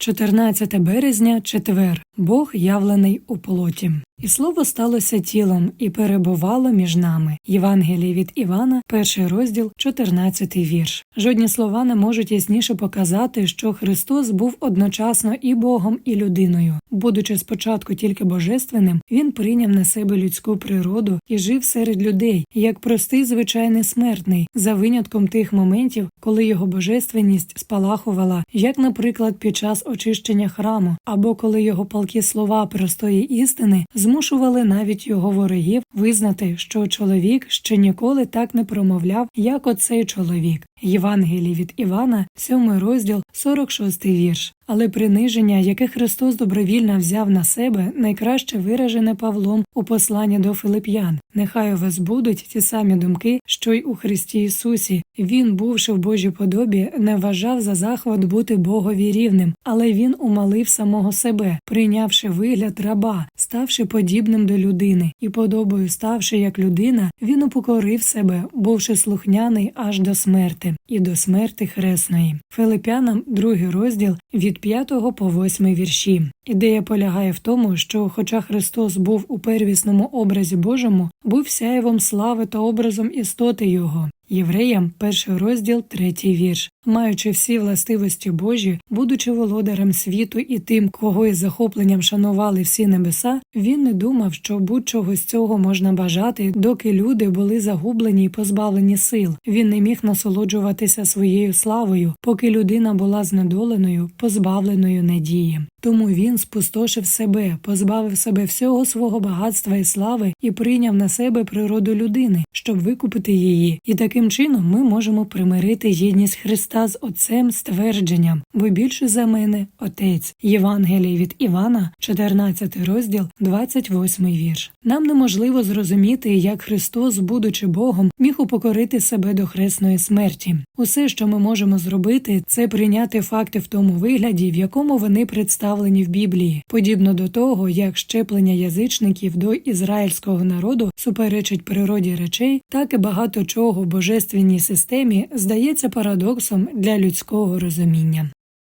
14 березня, четвер. Бог явлений у плоті. І слово сталося тілом і перебувало між нами. Євангеліє від Івана, перший розділ, 14 вірш. Жодні слова не можуть ясніше показати, що Христос був одночасно і Богом, і людиною. Будучи спочатку тільки божественним, він прийняв на себе людську природу і жив серед людей як простий звичайний смертний, за винятком тих моментів, коли його божественність спалахувала, як, наприклад, під час очищення храму, або коли його палкі слова простої істини змушували навіть його ворогів визнати, що чоловік ще ніколи так не промовляв, як оцей чоловік. Євангелій від Івана, 7 розділ, 46 вірш. Але приниження, яке Христос добровільно взяв на себе, найкраще виражене Павлом у посланні до Филип'ян. Нехай у вас будуть ті самі думки, що й у Христі Ісусі. Він, бувши в Божій подобі, не вважав за захват бути Богові рівним, але він умалив самого себе, прийнявши вигляд раба, ставши подібним до людини, і подобою ставши як людина, він упокорив себе, бувши слухняний аж до смерти, і до смерти хресної. Филипянам, другий розділ від 5 по 8 вірші. Ідея полягає в тому, що, хоча Христос був у первісному образі Божому, був сяєвом слави та образом істоти Його. Євреям, перший розділ, третій вірш, маючи всі властивості Божі, будучи володарем світу і тим, кого із захопленням шанували всі небеса, він не думав, що будь-чого з цього можна бажати, доки люди були загублені і позбавлені сил. Він не міг насолоджуватися своєю славою, поки людина була знедоленою, позбавленою надії. Тому він спустошив себе, позбавив себе всього свого багатства і слави і прийняв на себе природу людини, щоб викупити її. І таким чином ми можемо примирити єдність Христа з Отцем ствердженням, ви більше за мене, Отець. Євангелій від Івана, 14 розділ, 28 вірш. Нам неможливо зрозуміти, як Христос, будучи Богом, міг упокорити себе до хресної смерті. Усе, що ми можемо зробити, це прийняти факти в тому вигляді, в якому вони представлені в Біблії, подібно до того, як щеплення язичників до ізраїльського народу суперечить природі речей, так і багато чого в божественній системі здається парадоксом для людського розуміння.